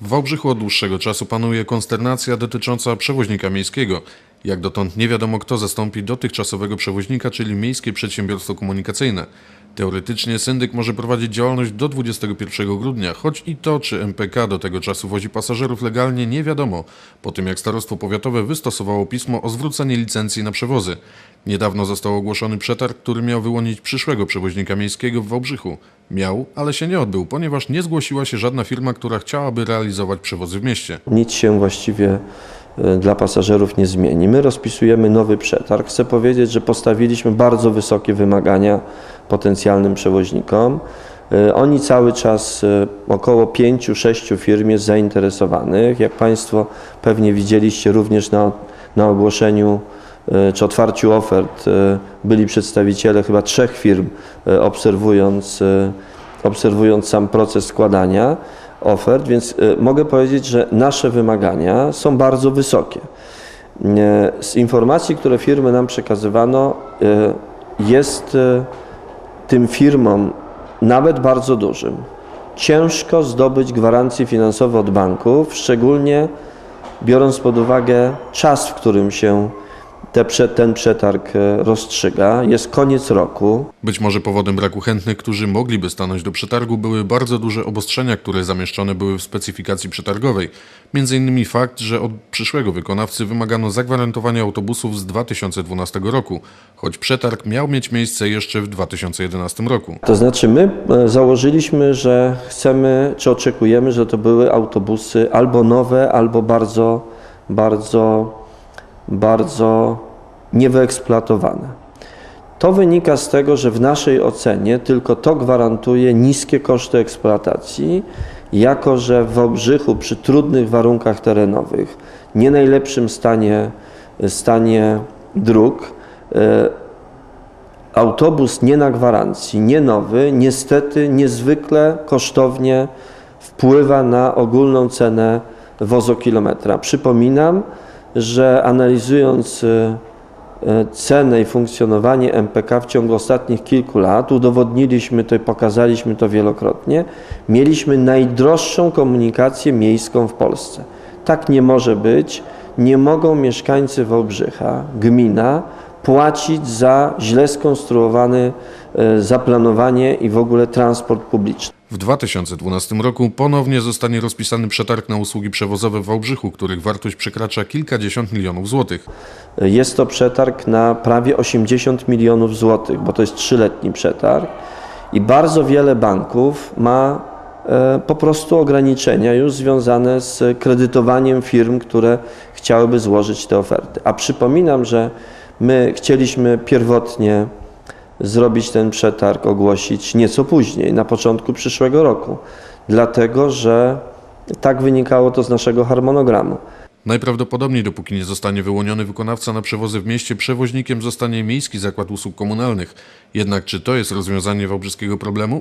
W Wałbrzychu od dłuższego czasu panuje konsternacja dotycząca przewoźnika miejskiego. Jak dotąd nie wiadomo, kto zastąpi dotychczasowego przewoźnika, czyli Miejskie Przedsiębiorstwo Komunikacyjne. Teoretycznie syndyk może prowadzić działalność do 21 grudnia, choć i to, czy MPK do tego czasu wozi pasażerów legalnie, nie wiadomo, po tym jak Starostwo Powiatowe wystosowało pismo o zwrócenie licencji na przewozy. Niedawno został ogłoszony przetarg, który miał wyłonić przyszłego przewoźnika miejskiego w Wałbrzychu. Miał, ale się nie odbył, ponieważ nie zgłosiła się żadna firma, która chciałaby realizować przewozy w mieście. Nic się właściwie e, dla pasażerów nie zmieni. My rozpisujemy nowy przetarg. Chcę powiedzieć, że postawiliśmy bardzo wysokie wymagania potencjalnym przewoźnikom. E, Oni cały czas, e, około 5-6 firm jest zainteresowanych. Jak Państwo pewnie widzieliście również na, na ogłoszeniu czy otwarciu ofert e, byli przedstawiciele chyba trzech firm, e, obserwując, e, obserwując sam proces składania ofert, więc e, mogę powiedzieć, że nasze wymagania są bardzo wysokie. E, Z informacji, które firmy nam przekazywano, e, jest e, tym firmom, nawet bardzo dużym, ciężko zdobyć gwarancje finansowe od banków, szczególnie biorąc pod uwagę czas, w którym się te, ten przetarg e, rozstrzyga. Jest koniec roku. Być może powodem braku chętnych, którzy mogliby stanąć do przetargu, były bardzo duże obostrzenia, które zamieszczone były w specyfikacji przetargowej. Między innymi fakt, że od przyszłego wykonawcy wymagano zagwarantowania autobusów z 2012 roku, choć przetarg miał mieć miejsce jeszcze w 2011 roku. To znaczy, my e, założyliśmy, że chcemy, czy oczekujemy, że to były autobusy albo nowe, albo bardzo, bardzo, bardzo niewyeksploatowane. To wynika z tego, że w naszej ocenie tylko to gwarantuje niskie koszty eksploatacji, jako że w Wałbrzychu przy trudnych warunkach terenowych, nie najlepszym stanie, stanie dróg, e, autobus nie na gwarancji, nie nowy, niestety niezwykle kosztownie wpływa na ogólną cenę wozokilometra. Przypominam, że analizując e, cenę i funkcjonowanie MPK w ciągu ostatnich kilku lat, udowodniliśmy to i pokazaliśmy to wielokrotnie, mieliśmy najdroższą komunikację miejską w Polsce. Tak nie może być. Nie mogą mieszkańcy Wałbrzycha, gmina, płacić za źle skonstruowane e, zaplanowanie i w ogóle transport publiczny. W 2012 roku ponownie zostanie rozpisany przetarg na usługi przewozowe w Wałbrzychu, których wartość przekracza kilkadziesiąt milionów złotych. Jest to przetarg na prawie 80 milionów złotych, bo to jest trzyletni przetarg i bardzo wiele banków ma e, po prostu ograniczenia już związane z kredytowaniem firm, które chciałyby złożyć te oferty. A przypominam, że my chcieliśmy pierwotnie zrobić ten przetarg, ogłosić nieco później, na początku przyszłego roku, dlatego że tak wynikało to z naszego harmonogramu. Najprawdopodobniej, dopóki nie zostanie wyłoniony wykonawca na przewozy w mieście, przewoźnikiem zostanie Miejski Zakład Usług Komunalnych. Jednak czy to jest rozwiązanie wałbrzyskiego problemu?